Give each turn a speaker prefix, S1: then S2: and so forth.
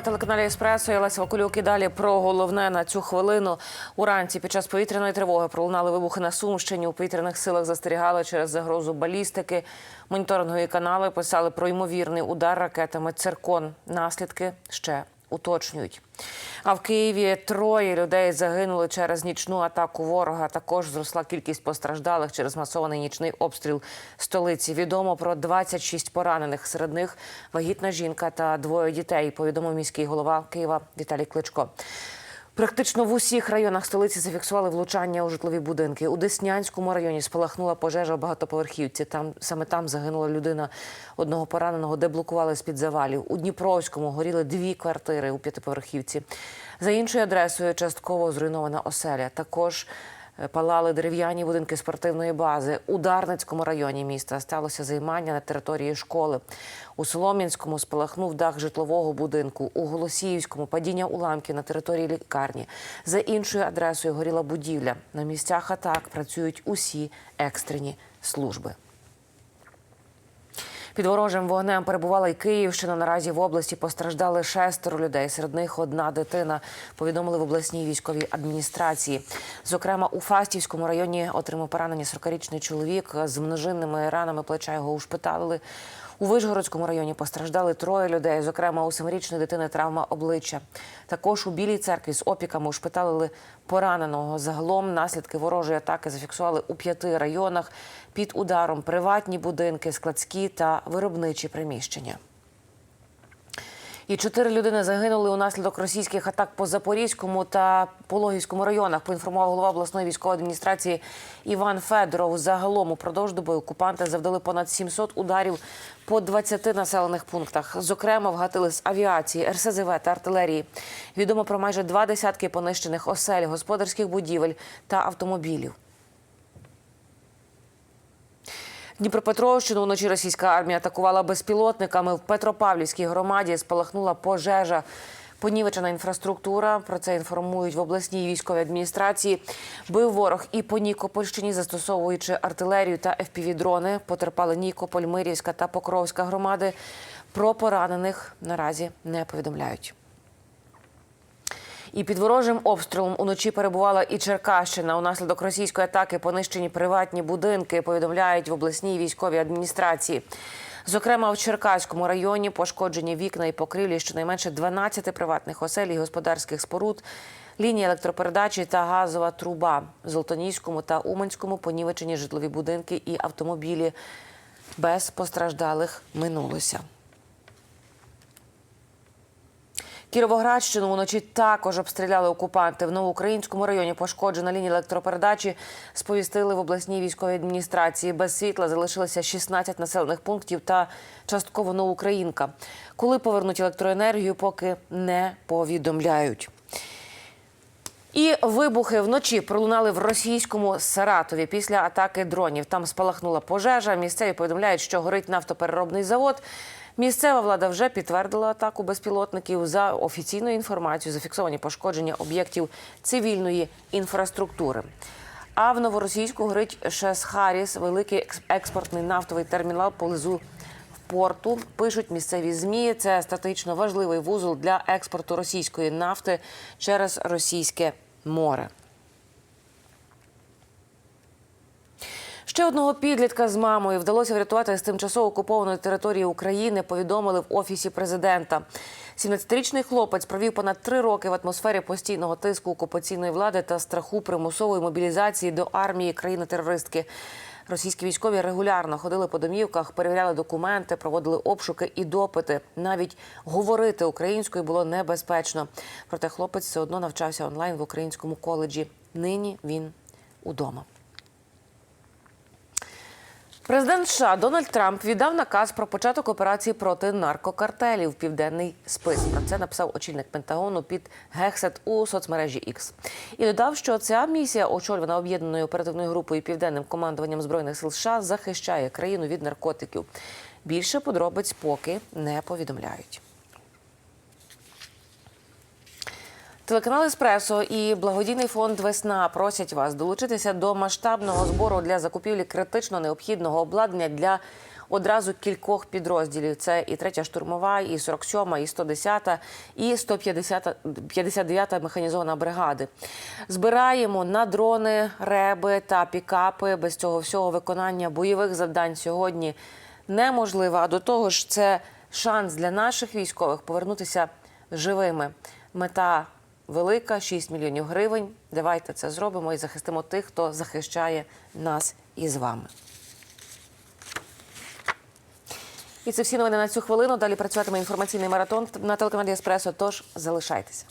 S1: телеканалі Еспресо. Я Леся Вакулюк і далі про головне на цю хвилину. Уранці під час повітряної тривоги пролунали вибухи на Сумщині. У повітряних силах застерігали через загрозу балістики. Моніторингові канали писали про ймовірний удар ракетами «Циркон». Наслідки ще уточнюють. А в Києві троє людей загинули через нічну атаку ворога. Також зросла кількість постраждалих через масований нічний обстріл столиці. Відомо про 26 поранених. Серед них вагітна жінка та двоє дітей. Повідомив міський голова Києва Віталій Кличко. Практично в усіх районах столиці зафіксували влучання у житлові будинки. У Деснянському районі спалахнула пожежа в багатоповерхівці. Там саме там загинула людина одного пораненого, де блокували з-під завалів. У Дніпровському горіли дві квартири у п'ятиповерхівці. За іншою адресою частково зруйнована оселя. Також палали дерев'яні будинки спортивної бази. У Дарницькому районі міста сталося займання на території школи. У Солом'янському спалахнув дах житлового будинку. У Голосіївському падіння уламків на території лікарні. За іншою адресою горіла будівля. На місцях атак працюють усі екстрені служби. Під ворожим вогнем перебувала й Київщина. Наразі в області постраждали шестеро людей. Серед них одна дитина. Повідомили в обласній військовій адміністрації. Зокрема, у Фастівському районі отримав поранення 40-річний чоловік з множинними ранами плеча. Його ушпиталили. У Вишгородському районі постраждали троє людей. Зокрема, у семирічної дитини травма обличчя. Також у Білій церкві з опіками ушпиталили пораненого. Загалом наслідки ворожої атаки зафіксували у п'яти районах. Під ударом приватні будинки, складські та виробничі приміщення. І чотири людини загинули унаслідок російських атак по Запорізькому та Пологівському районах. Поінформував голова обласної військової адміністрації Іван Федоров. Загалом упродовж доби окупанти завдали понад 700 ударів по 20 населених пунктах. Зокрема, вгатили з авіації, РСЗВ та артилерії. Відомо про майже два десятки понищених осель, господарських будівель та автомобілів. Дніпропетровщину вночі російська армія атакувала безпілотниками. В Петропавлівській громаді спалахнула пожежа. Понівечена інфраструктура. Про це інформують в обласній військовій адміністрації. Бив ворог і по Нікопольщині, застосовуючи артилерію та ФПВ-дрони. Потерпали Нікополь, Мирівська та Покровська громади. Про поранених наразі не повідомляють. І під ворожим обстрілом уночі перебувала і Черкащина. Унаслідок російської атаки понищені приватні будинки. Повідомляють в обласній військовій адміністрації. Зокрема, в Черкаському районі пошкоджені вікна і покрівлі щонайменше 12 приватних осель і господарських споруд, лінії електропередачі та газова труба. В Золотоніському та Уманському понівечені житлові будинки і автомобілі. Без постраждалих минулося. Кіровоградщину вночі також обстріляли окупанти. В новоукраїнському районі пошкоджена лінія електропередачі. Сповістили в обласній військовій адміністрації. Без світла залишилося 16 населених пунктів та частково новоукраїнка. Коли повернуть електроенергію, поки не повідомляють. І вибухи вночі пролунали в російському Саратові після атаки дронів. Там спалахнула пожежа. Місцеві повідомляють, що горить нафтопереробний завод. Місцева влада вже підтвердила атаку безпілотників. За офіційною інформацією зафіксовані пошкодження об'єктів цивільної інфраструктури. А в новоросійську горить ШЕС Харіс, великий експортний нафтовий термінал поблизу порту. Пишуть місцеві змі. Це стратегічно важливий вузол для експорту російської нафти через російське море. Ще одного підлітка з мамою вдалося врятувати з тимчасово окупованої території України. Повідомили в офісі президента. 17-річний хлопець провів понад три роки в атмосфері постійного тиску окупаційної влади та страху примусової мобілізації до армії країни-терористки. Російські військові регулярно ходили по домівках, перевіряли документи, проводили обшуки і допити. Навіть говорити українською було небезпечно. Проте хлопець все одно навчався онлайн в українському коледжі. Нині він удома. Президент США Дональд Трамп віддав наказ про початок операції проти наркокартелів. Південний спис про це написав очільник Пентагону під Гексет у соцмережі X. І додав, що ця місія, очолювана об'єднаною оперативною групою південним командуванням збройних сил США, захищає країну від наркотиків. Більше подробиць поки не повідомляють. Телеканал Еспресо і благодійний фонд Весна просять вас долучитися до масштабного збору для закупівлі критично необхідного обладнання для одразу кількох підрозділів. Це і третя штурмова, і 47, і 110, і 150, 59 механізована бригади. Збираємо на дрони, реби та пікапи. Без цього всього виконання бойових завдань сьогодні неможливо. А до того ж, це шанс для наших військових повернутися живими. Мета велика 6 мільйонів гривень. Давайте це зробимо і захистимо тих, хто захищає нас із вами. І це всі новини на цю хвилину. Далі працюватиме інформаційний маратон на телеканалі Еспресо. Тож залишайтеся.